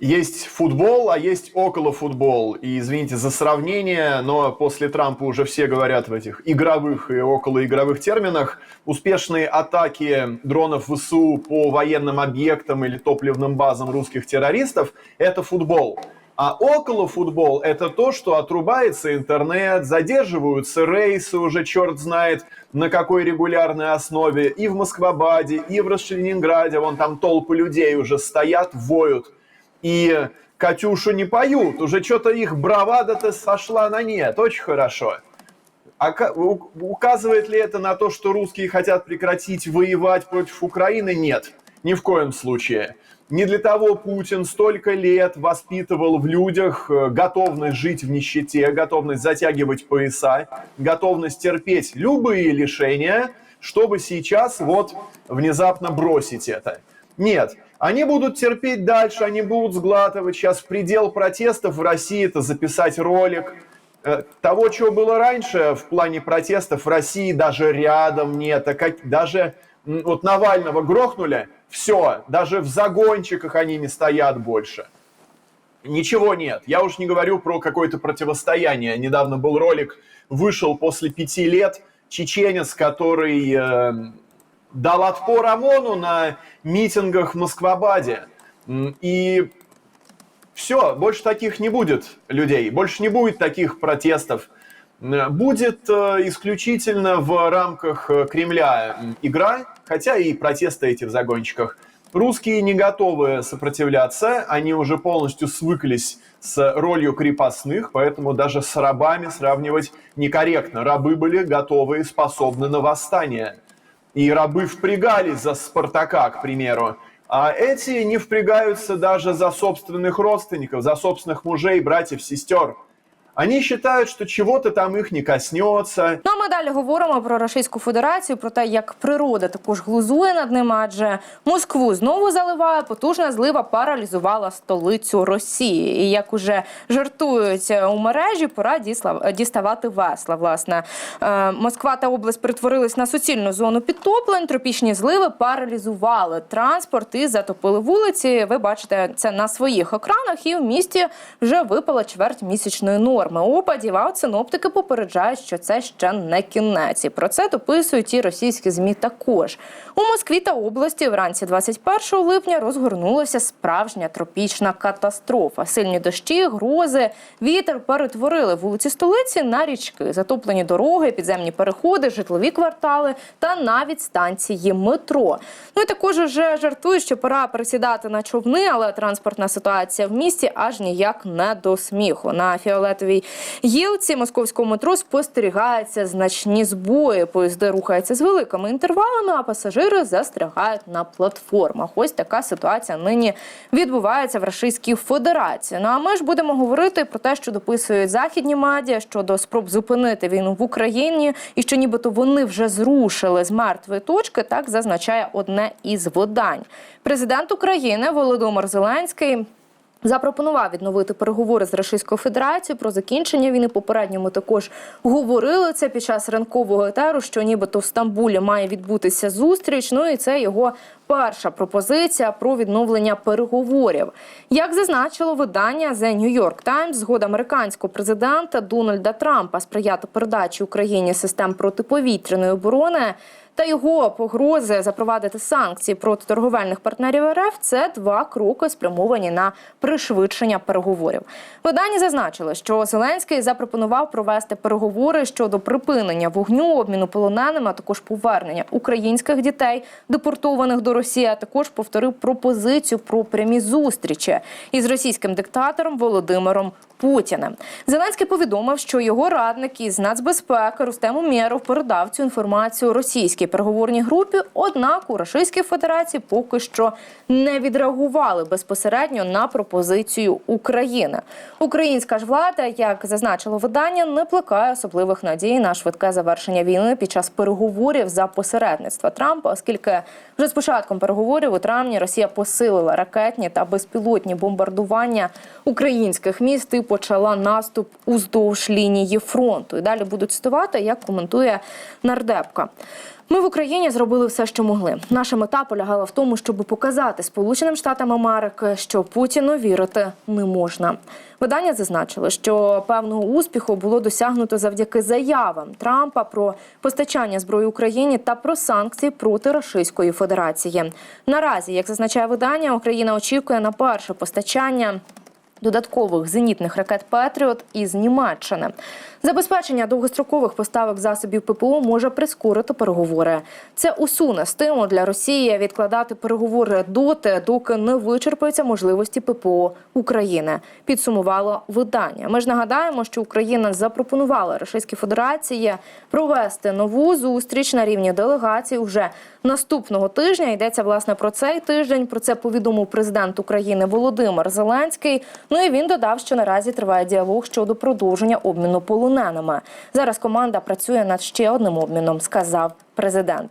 Есть футбол, а есть околофутбол. И извините за сравнение, но после Трампа уже все говорят в этих игровых и околоигровых терминах. Успешные атаки дронов ВСУ по военным объектам или топливным базам русских террористов – это футбол. А околофутбол – это то, что отрубается интернет, задерживаются рейсы уже черт знает на какой регулярной основе и в Москвабаде, и в Ленинграде. Вон там толпы людей уже стоят, воют – и Катюшу не поют, уже что-то их бравада-то сошла на нет, очень хорошо. А указывает ли это на то, что русские хотят прекратить воевать против Украины? Нет, ни в коем случае. Не для того Путин столько лет воспитывал в людях э, готовность жить в нищете, готовность затягивать пояса, готовность терпеть любые лишения, чтобы сейчас вот внезапно бросить это. Нет, они будут терпеть дальше, они будут сглатывать. Сейчас предел протестов в России это записать ролик. Э, того, чего было раньше в плане протестов в России даже рядом нет. А как, даже вот Навального грохнули, все, даже в загончиках они не стоят больше. Ничего нет. Я уж не говорю про какое-то противостояние. Недавно был ролик, вышел после пяти лет, чеченец, который э, дал отпор ОМОНу на митингах в Москвабаде. И все, больше таких не будет людей, больше не будет таких протестов. Будет э, исключительно в рамках э, Кремля игра, хотя и протесты эти в загончиках. Русские не готовы сопротивляться, они уже полностью свыклись с ролью крепостных, поэтому даже с рабами сравнивать некорректно. Рабы были готовы и способны на восстание и рабы впрягались за Спартака, к примеру, а эти не впрягаются даже за собственных родственников, за собственных мужей, братьев, сестер. вони вважають, що чого-то там їх не коснеться. Ну а ми далі говоримо про Російську Федерацію, про те, як природа також глузує над ним, адже Москву знову заливає, потужна злива паралізувала столицю Росії. І як уже жартують у мережі, пора діставати весла. Власне, е, Москва та область перетворились на суцільну зону підтоплень. Тропічні зливи паралізували транспорт і затопили вулиці. Ви бачите це на своїх екранах, і в місті вже випала чверть місячної норми форми опадів. А от синоптики попереджають, що це ще не кінець. І Про це дописують і російські змі. Також у Москві та області вранці 21 липня розгорнулася справжня тропічна катастрофа. Сильні дощі, грози, вітер перетворили вулиці столиці на річки, затоплені дороги, підземні переходи, житлові квартали та навіть станції метро. Ну і також вже жартують, що пора пересідати на човни, але транспортна ситуація в місті аж ніяк не до сміху. На фіолетовій гілці московського метро спостерігаються значні збої. Поїзди рухаються з великими інтервалами, а пасажири застрягають на платформах. Ось така ситуація нині відбувається в Російській Федерації. Ну а ми ж будемо говорити про те, що дописують західні медіа щодо спроб зупинити війну в Україні, і що нібито вони вже зрушили з мертвої точки. Так зазначає одне із видань. Президент України Володимир Зеленський. Запропонував відновити переговори з Російською Федерацією про закінчення війни. Попередньо ми також говорили це під час ранкового етеру, що нібито в Стамбулі має відбутися зустріч. Ну і це його перша пропозиція про відновлення переговорів. Як зазначило видання The New York Times, згода американського президента Дональда Трампа сприяти передачі Україні систем протиповітряної оборони та його погрози запровадити санкції проти торговельних партнерів РФ це два кроки спрямовані на пришвидшення переговорів. Видання зазначило, що Зеленський запропонував провести переговори щодо припинення вогню, обміну полоненими, а також повернення українських дітей, депортованих до Росії. а Також повторив пропозицію про прямі зустрічі із російським диктатором Володимиром Путіним. Зеленський повідомив, що його радник із нацбезпеки Рустем Умєров передав цю інформацію російській переговорній групі. Однак у Російській Федерації поки що не відреагували безпосередньо на пропозицію України. Українська ж влада, як зазначило видання, не плекає особливих надій на швидке завершення війни під час переговорів за посередництва Трампа, оскільки вже з початком переговорів у травні Росія посилила ракетні та безпілотні бомбардування українських міст і почала наступ уздовж лінії фронту. І далі будуть цитувати, як коментує нардепка. Ми в Україні зробили все, що могли. Наша мета полягала в тому, щоб показати Сполученим Штатам Америки, що Путіну вірити не можна. Видання зазначило, що певного успіху було досягнуто завдяки заявам Трампа про постачання зброї Україні та про санкції проти Російської Федерації. Наразі, як зазначає видання, Україна очікує на перше постачання додаткових зенітних ракет Петріот із Німеччини. Забезпечення довгострокових поставок засобів ППО може прискорити переговори. Це усуне стимул для Росії відкладати переговори доти, доки не вичерпаються можливості ППО України. Підсумувало видання. Ми ж нагадаємо, що Україна запропонувала Російській Федерації провести нову зустріч на рівні делегацій уже наступного тижня. Йдеться власне про цей тиждень. Про це повідомив президент України Володимир Зеленський. Ну і він додав, що наразі триває діалог щодо продовження обміну полоненими. Зараз команда працює над ще одним обміном, сказав президент.